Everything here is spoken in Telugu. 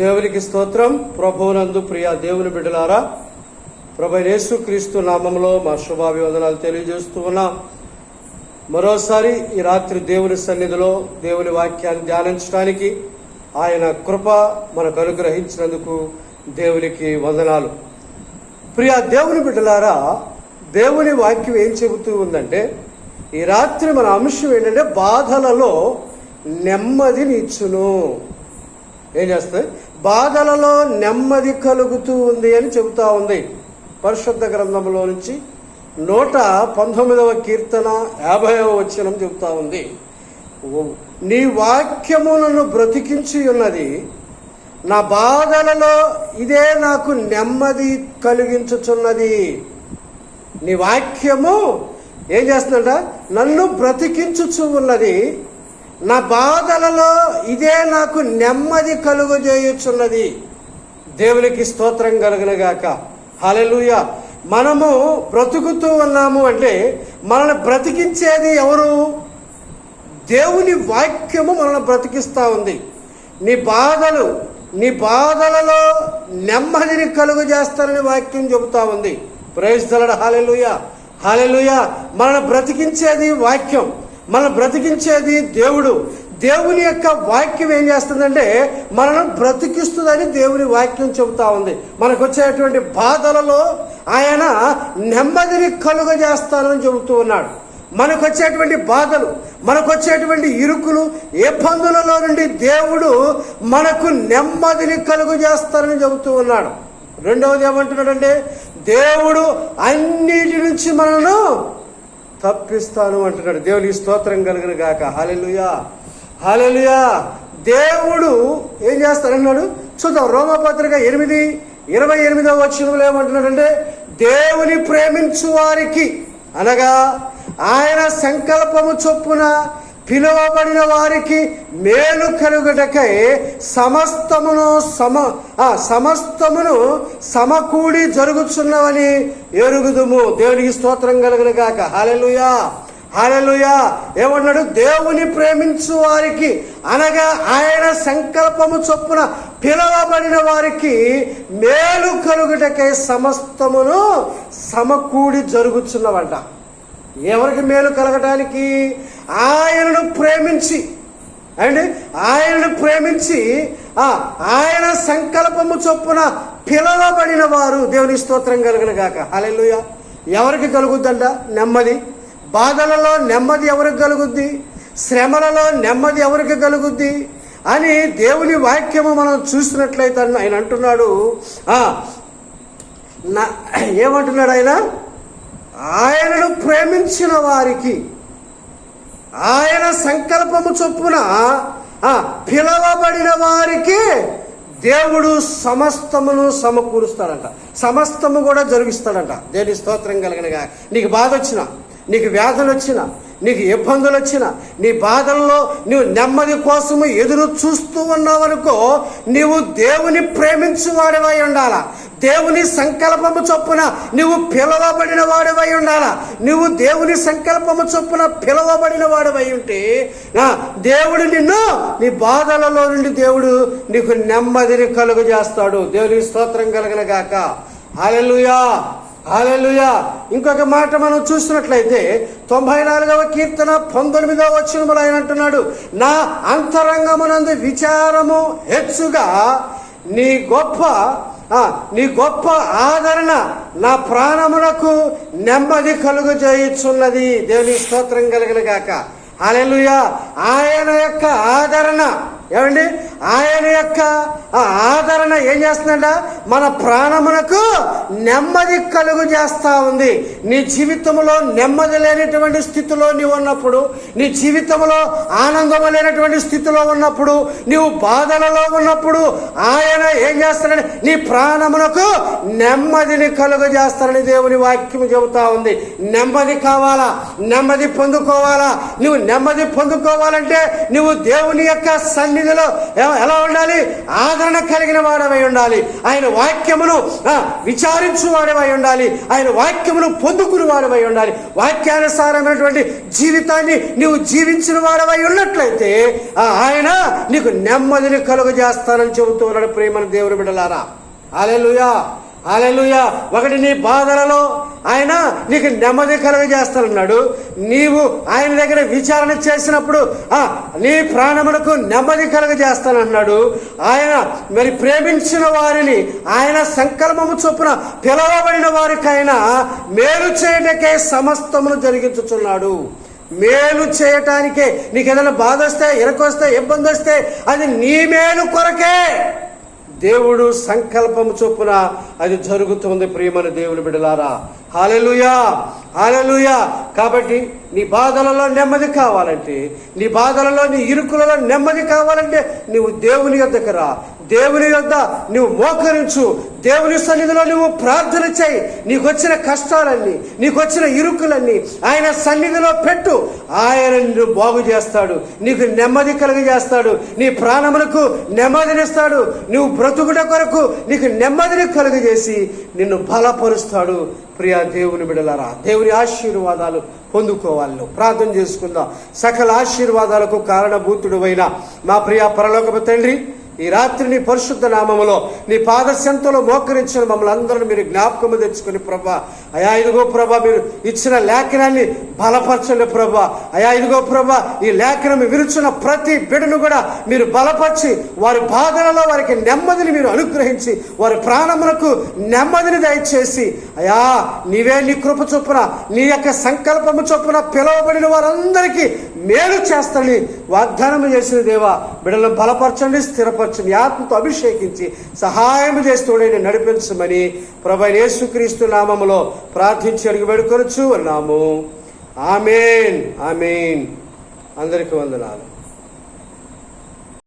దేవునికి స్తోత్రం. ప్రభువునందు ప్రియ దేవుని బిడ్డలారా ప్రభు యేసు క్రీస్తు నామంలో మా శుభాభివందనాలు తెలియజేస్తూ ఉన్నా. మరోసారి ఈ రాత్రి దేవుని సన్నిధిలో దేవుని వాక్యాన్ని ధ్యానించడానికి ఆయన కృప మనకు అనుగ్రహించినందుకు దేవునికి వందనాలు. ప్రియ దేవుని బిడ్డలారా దేవుని వాక్యం ఏం చెబుతూ ఉందంటే ఈ రాత్రి మన అంశం ఏంటంటే బాధలలో నెమ్మదినిచ్చును. ఏం చేస్తుంది? బాధలలో నెమ్మది కలుగుతూ ఉంది అని చెబుతా ఉంది. పరిశుద్ధ గ్రంథంలో నుంచి నూట పంతొమ్మిదవ కీర్తన యాభైవ వచనం చెబుతా ఉంది. నీ వాక్యములను బ్రతికించి ఉన్నది. నా బాధలలో ఇదే నాకు నెమ్మది కలిగించుచున్నది. నీ వాక్యము ఏం చేస్తుందంట? నన్ను బ్రతికించుచు ఉన్నది. నా బాధలలో ఇదే నాకు నెమ్మది కలుగజేయుచున్నది. దేవునికి స్తోత్రం కలుగునగాక. హల్లెలూయ. మనము బ్రతుకుతూ ఉన్నాము అంటే మనల్ని బ్రతికించేది ఎవరు? దేవుని వాక్యము మనల్ని బ్రతికిస్తూ ఉంది. నీ బాధలు నీ బాధలలో నెమ్మదిని కలుగు చేస్తానని వాక్యం చెబుతా ఉంది. ప్రవేశిస్తాడు హాలెలుయ హాలెలుయ మనల్ని బ్రతికించేది వాక్యం. మనం బ్రతికించేది దేవుడు. దేవుని యొక్క వాక్యం ఏం చేస్తుందంటే మనల్ని బ్రతికిస్తుందని దేవుని వాక్యం చెబుతా ఉంది. మనకు వచ్చేటువంటి బాధలలో ఆయన నెమ్మదిని కలుగజేస్తానని చెబుతూ ఉన్నాడు. మనకు వచ్చేటువంటి బాధలు మనకు వచ్చేటువంటి ఇరుకులు ఇబ్బందులలో నుండి దేవుడు మనకు నెమ్మదిని కలుగు చేస్తారని చెబుతూ ఉన్నాడు. రెండవది ఏమంటున్నాడంటే దేవుడు అన్నిటి నుంచి మనను తప్పిస్తాను అంటున్నాడు. దేవునికి స్తోత్రం కలిగిన గాక. హాలెలుయా హాలెలుయా దేవుడు ఏం చేస్తాడన్నాడు? చూద్దాం. రోమపత్రిక ఎనిమిది ఇరవై ఎనిమిదవ వచనంలో ఏమంటున్నాడంటే దేవుని ప్రేమించు వారికి అనగా ఆయన సంకల్పము చొప్పున పిలువబడిన వారికి మేలు కలుగుటకై సమస్తమును సమ ఆ సమస్తమును సమకూడి జరుగుతున్నవని ఎరుగుదుము. దేవునికి స్తోత్రం కలుగును గాక హాలెలుయా హాలెలుయా ఏమన్నాడు? దేవుని ప్రేమించు వారికి అనగా ఆయన సంకల్పము చొప్పున పిలవబడిన వారికి మేలు కలుగుటకై సమస్తమును సమకూడి జరుగుతున్నవంట ఎవరికి మేలు కలగటానికి ఆయనను ప్రేమించి అండి ఆయనను ప్రేమించి ఆ ఆయన సంకల్పము చొప్పున పిలవబడిన వారు దేవుని స్తోత్రం కలిగిన గాక. ఎవరికి కలుగుద్దంట? నెమ్మది. బాధలలో నెమ్మది ఎవరికి కలుగుద్ది? శ్రమలలో నెమ్మది ఎవరికి కలుగుద్ది? అని దేవుని వాక్యము మనం చూసినట్లయితే ఆయన అంటున్నాడు. ఆ ఏమంటున్నాడు ఆయన? ఆయనను ప్రేమించిన వారికి ఆయన సంకల్పము చొప్పున ఆ, పిలవబడిన వారికి దేవుడు సమస్తమును సమకూరుస్తాడంట. సమస్తము కూడా జరిగిస్తాడంట. దేని స్తోత్రం కలిగినగా. నీకు బాధ వచ్చిన నీకు వ్యాధులు వచ్చిన నీకు ఇబ్బందులు వచ్చిన నీ బాధల్లో నువ్వు నెమ్మది కోసము ఎదురు చూస్తూ ఉన్నావనుకో నీవు దేవుని ప్రేమించు వాడివై ఉండాలా? దేవుని సంకల్పము చొప్పున నువ్వు పిలవబడిన వాడివై ఉండాలా? నువ్వు దేవుని సంకల్పము చొప్పున పిలవబడిన వాడివై ఉంటే దేవుడు నిన్ను నీ బాధలలో నుండి దేవుడు నీకు నెమ్మదిని కలుగు చేస్తాడు దేవుని స్తోత్రం కలగన గాక. హాలెలుయా ఇంకొక మాట మనం చూసినట్లయితే తొంభై నాలుగవ కీర్తన పంతొమ్మిదవ వచనములు ఆయన అంటున్నాడు నా అంతరంగమునందు విచారము హెచ్చుగా నీ గొప్ప నీ గొప్ప ఆదరణ నా ప్రాణములకు నెమ్మది కలుగు చేయుచున్నది దేవుని స్తోత్రం కలిగిన గాక. హల్లెలూయా. ఆయన యొక్క ఆదరణ ఏమండి? ఆయన యొక్క ఆదరణ ఏం చేస్తుందంట? మన ప్రాణమునకు నెమ్మది కలుగు చేస్తూ ఉంది. నీ జీవితంలో నెమ్మది లేనటువంటి స్థితిలో నీవు ఉన్నప్పుడు నీ జీవితంలో ఆనందం లేనటువంటి స్థితిలో ఉన్నప్పుడు నీవు బాధలలో ఉన్నప్పుడు ఆయన ఏం చేస్తాడని నీ ప్రాణమునకు నెమ్మదిని కలుగు చేస్తారని దేవుని వాక్యం చెబుతా ఉంది. నెమ్మది కావాలా? నెమ్మది పొందుకోవాలా? నువ్వు నెమ్మది పొందుకోవాలంటే నువ్వు దేవుని యొక్క సన్నిధి సన్నిధిలో ఎలా ఉండాలి? ఆదరణ కలిగిన వాడవై ఉండాలి. ఆయన వాక్యమును విచారించు వాడవై ఉండాలి. ఆయన వాక్యమును పొందుకుని వాడవై ఉండాలి. వాక్యానుసారమైనటువంటి జీవితాన్ని నీవు జీవించిన వాడవై ఉన్నట్లయితే ఆయన నీకు నెమ్మదిని కలుగజేస్తానని చెబుతూ ఉన్నాడు ప్రేమను దేవుడు బిడలారా అలెలుయా అలెలుయా ఒకటి నీ బాధలలో ఆయన నీకు నెమ్మది కలుగజేస్తానన్నాడు. నీవు ఆయన దగ్గర విచారణ చేసినప్పుడు ఆ నీ ప్రాణములకు నెమ్మది కలుగజేస్తానన్నాడు. ఆయన మరి ప్రేమించిన వారిని ఆయన సంకల్పము చొప్పున పిలవబడిన వారికైనా మేలు చేయటకే సమస్తమును జరిగించుచున్నాడు. మేలు చేయటానికే నీకు ఏదైనా బాధ వస్తే ఇరకొస్తే ఇబ్బంది వస్తే అది నీ మేలు కొరకే. దేవుడు సంకల్పము చొప్పున అది జరుగుతుంది ప్రియమైన దేవుని బిడలారా హాలెలుయా హాలెలుయా కాబట్టి నీ బాధలలో నెమ్మది కావాలంటే నీ బాధలలో నీ ఇరుకులలో నెమ్మది కావాలంటే నీవు దేవుని యొద్దకు రా. దేవుని యొద్ద నువ్వు మోకరించు. దేవుని సన్నిధిలో నువ్వు ప్రార్థన చేయి. నీకు వచ్చిన కష్టాలన్నీ నీకు వచ్చిన ఇరుకులన్నీ ఆయన సన్నిధిలో పెట్టు. ఆయన నిన్ను బాగు చేస్తాడు. నీకు నెమ్మది కలుగజేస్తాడు. నీ ప్రాణములకు నెమ్మదినిస్తాడు. నువ్వు బ్రతుకుట కొరకు నీకు నెమ్మదిని కలుగజేసి నిన్ను బలపరుస్తాడు. ప్రియా దేవుని బిడలారా దేవుని ఆశీర్వాదాలు పొందుకోవాలి. ప్రార్థన చేసుకుందాం. సకల ఆశీర్వాదాలకు కారణభూతుడు మా ప్రియా పరలోకపు తండ్రి ఈ రాత్రి నీ పరిశుద్ధ నామములో నీ పాదశంతలో మోకరించిన మమ్మల్ని అందరూ మీరు జ్ఞాపకము తెచ్చుకుని ప్రభా అయా ఇదిగో ప్రభా మీరు ఇచ్చిన లేఖనాన్ని బలపరచండి ప్రభా. అయా ఇదిగో ప్రభా ఈ లేఖనం విరుచున్న ప్రతి బిడను కూడా మీరు బలపరిచి వారి బాధలలో వారికి నెమ్మదిని మీరు అనుగ్రహించి వారి ప్రాణములకు నెమ్మదిని దయచేసి అయా నీవే నీ కృప చొప్పున నీ యొక్క సంకల్పము చొప్పున పిలువబడిన వారందరికీ మేలు చేస్తానని వాగ్దానం చేసిన దేవా బిడ్డలను బలపరచండి స్థిరపరచండి ఆత్మతో అభిషేకించి సహాయం చేస్తూడని నడిపించమని ప్రభు యేసుక్రీస్తు నామములో ప్రార్థించి అడిగి వేడుకొనొచ్చు అన్నాము ఆమెన్. ఆమెన్. అందరికీ వందనాలు.